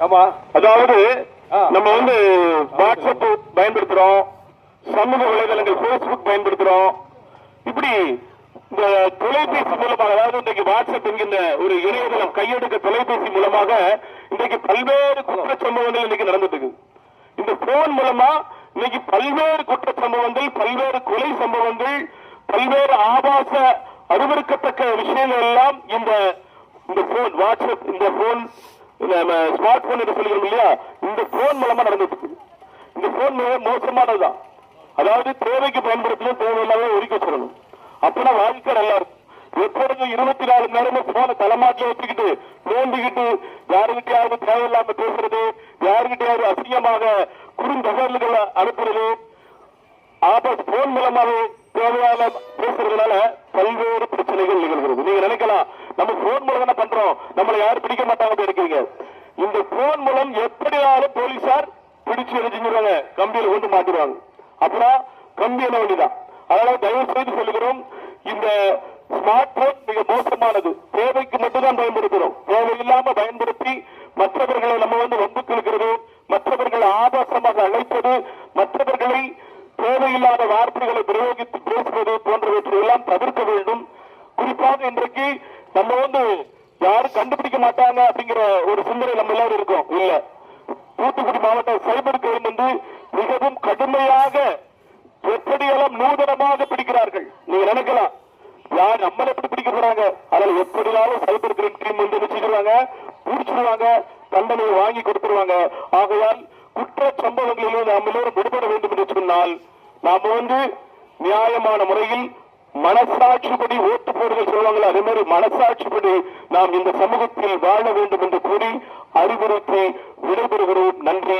ஆமா. அதாவது. நம்ம வந்து வாட்ஸ்அப் பயன்படுத்துறோம். சமூக வலைதளங்கள் பேஸ்புக் பயன்படுத்துறோம். இப்படி இந்த தொலைபேசி மூலமாக அதாவது இன்றைக்கு வாட்ஸ்அப் என்கின்ற ஒரு இணையதளம் கையெடுக்க தொலைபேசி மூலமாக இன்றைக்கு பல்வேறு குற்ற சம்பவங்கள் இன்னைக்கு நடந்துட்டு இந்த போன் மூலமா இன்னைக்கு பல்வேறு குற்ற சம்பவங்கள் பல்வேறு கொலை சம்பவங்கள் பல்வேறு ஆபாச அருவருக்கத்தக்க விஷயங்கள் எல்லாம் இந்த இந்த போன் வாட்ஸ்அப் இந்த போன் ஸ்மார்ட் போன் என்று சொல்லுகிறோம் இல்லையா? இந்த போன் மூலமா நடந்துட்டு இந்த போன் மிக மோசமானதுதான். அதாவது தேவைக்கு பயன்படுத்தணும் தேவையில்லாத ஒதுக்கி வச்சிடணும். அப்பதான் வாழ்க்கை நல்லா இருக்கும். எப்பொழுது இருபத்தி நாலு நேரமும் போன தலைமாட்டில் வச்சுக்கிட்டு நோண்டிக்கிட்டு யாருகிட்டயாவது தேவையில்லாம பேசுறது யாருகிட்டயாவது அசிங்கமாக குறுந்தகவல்களை அனுப்புறது ஆபஸ் போன் மூலமாவே தேவையான பேசுறதுனால பல்வேறு பிரச்சனைகள் நிகழ்கிறது. நீங்க நினைக்கலாம் நம்ம போன் மூலம் தானே பண்றோம். நம்மளை யாரும் பிடிக்க மாட்டாங்க இருக்கீங்க இந்த போன் மூலம் எப்படியாவது போலீசார் பிடிச்சு என்ன செஞ்சிருவாங்க கம்பியில கொண்டு மாட்டிடுவாங்க. அப்புறம் கம்பி என்ன வேண்டிதான் அதனால தயவு செய்து சொல்லுகிறோம் இந்த ஸ்மார்ட் போன் மிக மோசமானது. தேவைக்கு மட்டும்தான் பயன்படுத்துறோம் தேவையில்லாம பயன்படுத்தி மற்றவர்களை நம்ம வந்து வம்புக்கு இழுக்கிறது மற்றவர்களை ஆபாசமாக அழைப்பது மற்றவர்களை தேவையில்லாத வார்த்தைகளை பிரயோகித்து பேசுவது போன்றவற்றை எல்லாம் தவிர்க்க வேண்டும். குறிப்பாக இன்றைக்கு நம்ம வந்து யாரும் கண்டுபிடிக்க மாட்டாங்க அப்படிங்கிற ஒரு சிந்தனை நம்ம எல்லாரும் இருக்கோம். இல்ல. தூத்துக்குடி மாவட்ட சைபர் கிரைம் வந்து மிகவும் கடுமையாக எப்படியெல்லாம் நூதனமாக பிடிக்கிறார்கள்? நீங்க நினைக்கலாம். யார் நம்மள எப்படி பிடிக்க போறாங்க? அதனால எப்படியாவது சைபர் கிரைம் டீம் வந்து வச்சுக்கிறாங்க பிடிச்சிருவாங்க. தண்டனையை வாங்கி கொடுத்துருவாங்க. ஆகையால் குற்ற சம்பவங்களிலும் நாம் எல்லோரும் விடுபட வேண்டும் என்று சொன்னால் நாம வந்து நியாயமான முறையில் மனசாட்சிப்படி ஓட்டு போடுதல் சொல்லுவாங்களே அதே மாதிரி மனசாட்சிப்படி நாம் இந்த சமூகத்தில் வாழ வேண்டும் என்று கூறி அறிவுறுத்தி விடைபெறுகிறோம். நன்றி